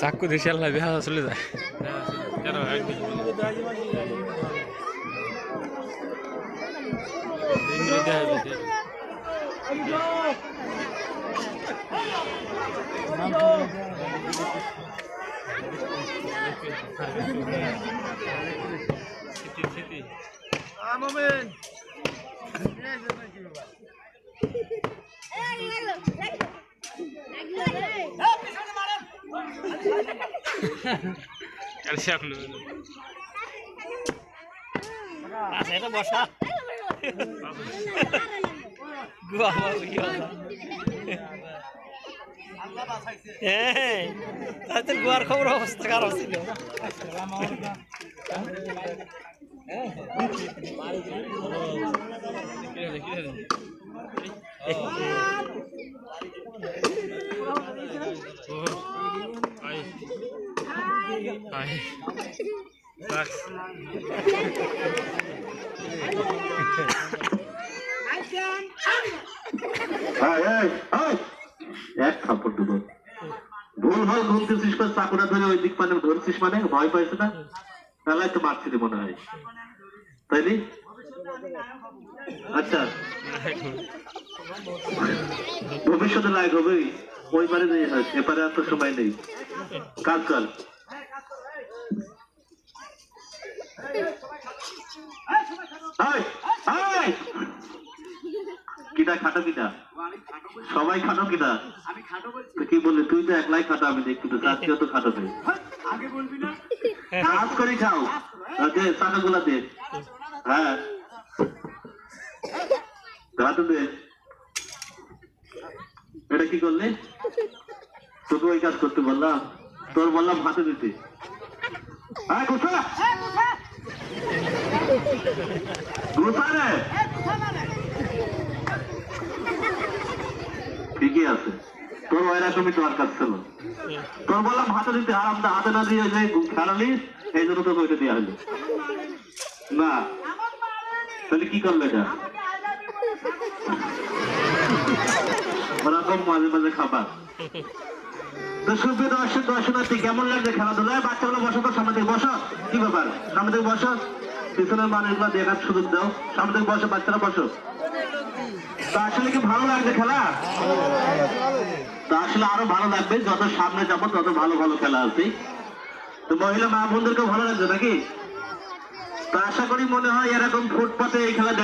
চাকু দেশে আল্লাহ বিহা চলে যায়। এটা বসা। হ্যাঁ তাতে গোয়ার খবর অবস্থা খারাপ ছিল এই, এই, এই, ভুল ভালো ঘুমতেছিস ধরে ওই দিক মানে ধরছিস মানে ভয় পাইছে না। তাহলে মারছিলি মনে হয়। তাইনি আচ্ছা। ভবিষ্যতে লাইক হবে ওইবারে নেই হয় এপারে আর তো সময় নেই। কাজ কর এই, এই! কিটা খাটো কিটা? সবাই খাটো তো কি বললি? তুই তো একলাই খাটো, আমি দেখছি তো। আজকেও তো খাটো তুই কাজ করে খাও। দে চাকা গুলা দে। হ্যাঁ। দে। এটা কি করলি? তোকে ওই কাজ করতে বললাম। তোর বললাম হাতে দিতে। হ্যাঁ গুছা ঠিকই আছে। তোর ওইরকমই দরকার ছিল। তোর বললাম হাতে দিতে আরাম দা হাতে না দিয়ে যে খেলালি, এই জন্য তোকে ওইটা না। তাহলে কি করল এটা? ওরকম মাঝে মাঝে খাবার। দর্শক, দর্শনার্থী, কেমন লাগছে খেলাধুলা বাচ্চাগুলো বসো তো সামনে থেকে, বসো। কি ব্যাপার? সামনে থেকে বসো। পিছনের মানুষগুলো দেখার সুযোগ দাও। সামনে বসো, বাচ্চারা বসো। তা আসলে কি ভালো লাগছে খেলা? তা আসলে আরও ভালো লাগবে, যত সামনে যাব তত ভালো ভালো খেলা আছে। তো মহিলা মা বোনদেরকে ভালো লাগছে নাকি? তা আশা করি মনে হয় এরকম ফুটপাতে এই খেলা